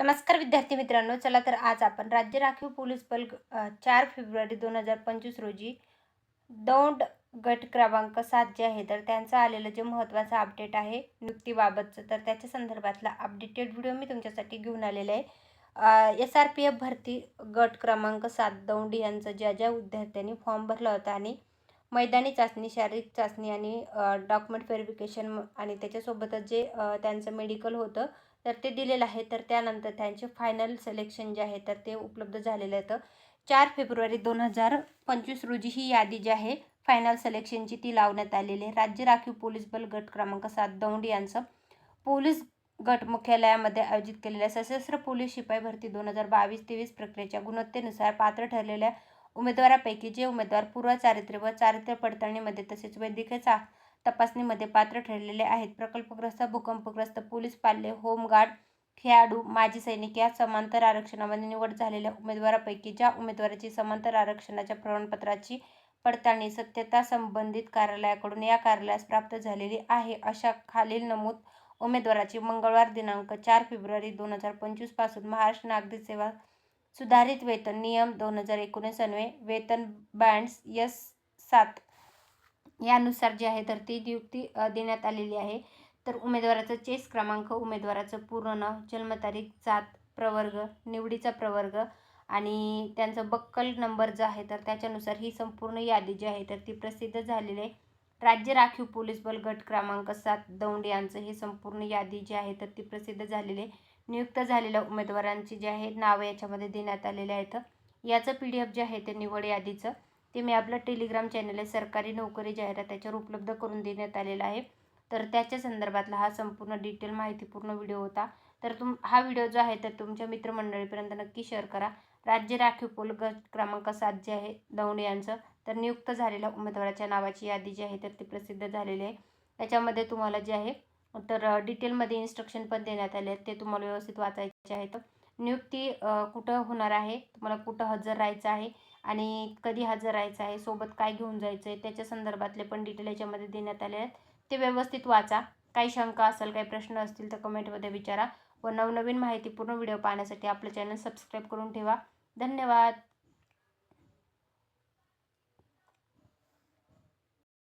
नमस्कार विद्यार्थी मित्रांनो चला तर आज आपण राज्य राखीव पोलीस बल चार फेब्रुवारी दोन हजार पंचवीस रोजी दौंड गट क्रमांक सात जे आहे तर त्यांचं आलेलं जे महत्त्वाचं अपडेट आहे नियुक्तीबाबतचं तर त्याच्या संदर्भातला अपडेटेड व्हिडिओ मी तुमच्यासाठी घेऊन आलेला आहे. एस आर पी एफ भरती गट क्रमांक सात दौंड यांचं ज्या ज्या विद्यार्थ्यांनी फॉर्म भरला होता आणि मैदानी चाचणी शारीरिक चाचणी आणि डॉक्युमेंट व्हेरिफिकेशन आणि त्याच्यासोबतच जे त्यांचं मेडिकल होतं तर ते दिलेलं आहे. तर त्यानंतर त्यांचे फायनल सिलेक्शन जे आहे तर ते उपलब्ध झालेलं आहे. तर चार फेब्रुवारी दोन हजार पंचवीस रोजी ही यादी जी आहे फायनल सिलेक्शनची ती लावण्यात आलेली आहे. राज्य राखीव पोलीस बल गट क्रमांक सात दौंड यांचं पोलीस गट मुख्यालयामध्ये आयोजित केलेल्या सशस्त्र पोलीस शिपाई भरती दोन हजार बावीस तेवीस प्रक्रियेच्या गुणवत्तेनुसार पात्र ठरलेल्या उमेदवारापैकी जे उमेदवार पूर्व चारित्र्य व चारित्र्य पडताळणीमध्ये तसेच वैद्यकीय चा तपासणीमध्ये पात्र ठरलेले आहेत. प्रकल्पग्रस्त भूकंपग्रस्त पोलीस पाल्य होमगार्ड खेळाडू माजी सैनिक या समांतर आरक्षणामध्ये निवड झालेल्या उमेदवारापैकी ज्या उमेदवाराची समांतर आरक्षणाच्या प्रमाणपत्राची पडताळणी सत्यता संबंधित कार्यालयाकडून या कार्यालयास प्राप्त झालेली आहे अशा खालील नमूद उमेदवाराची मंगळवार दिनांक चार फेब्रुवारी दोन हजार पंचवीसपासून महाराष्ट्र नागरी सेवा सुधारित वेतन नियम दोन हजार एकोणीस अन्वये वेतन बँड्स यस सात यानुसार जे आहे तर ती नियुक्ती देण्यात आलेली आहे. तर उमेदवाराचं चेस क्रमांक उमेदवाराचं पूर्ण नाव जन्मतारीख जात प्रवर्ग निवडीचा प्रवर्ग आणि त्यांचा बक्कल नंबर जो आहे तर त्याच्यानुसार ही संपूर्ण यादी जी आहे तर ती प्रसिद्ध झालेली आहे. राज्य राखीव पोलीस बल गट क्रमांक सात दौंड यांचं ही संपूर्ण यादी जी आहे तर ती प्रसिद्ध झालेली आहे. नियुक्त झालेल्या उमेदवारांची जी आहे नावं याच्यामध्ये देण्यात आलेले आहेत. याचं पी डी एफ जे आहे ते निवड यादीचं. ते मी आपलं टेलिग्राम चॅनल आहे सरकारी नोकरी जाहिरात त्याच्यावर उपलब्ध करून देण्यात आलेला आहे. तर त्याच्या संदर्भातला हा संपूर्ण डिटेल माहितीपूर्ण व्हिडिओ होता. तर तुम हा व्हिडिओ जो आहे तर तुमच्या मित्रमंडळीपर्यंत नक्की शेअर करा. राज्य राखीव पोल गट क्रमांक सात जे आहे दौंड यांचं तर नियुक्त झालेल्या उमेदवाराच्या नावाची यादी जी आहे तर ती प्रसिद्ध झालेली आहे. त्याच्यामध्ये तुम्हाला जे आहे तर डिटेलमध्ये इन्स्ट्रक्शन पण देण्यात आले आहेत. ते तुम्हाला व्यवस्थित वाचायचे आहेत. नियुक्ती कुठं होणार आहे? तुम्हाला कुठं हजर राहायचं आहे? आणि कधी हजर राहायचं आहे? सोबत काय घेऊन जायचं आहे त्याच्या संदर्भातले पण डिटेल याच्यामध्ये देण्यात आले आहेत. ते व्यवस्थित वाचा. काही शंका असेल काही प्रश्न असतील तर कमेंटमध्ये विचारा. व नवनवीन माहितीपूर्ण व्हिडिओ पाहण्यासाठी आपलं चॅनल सबस्क्राईब करून ठेवा. धन्यवाद!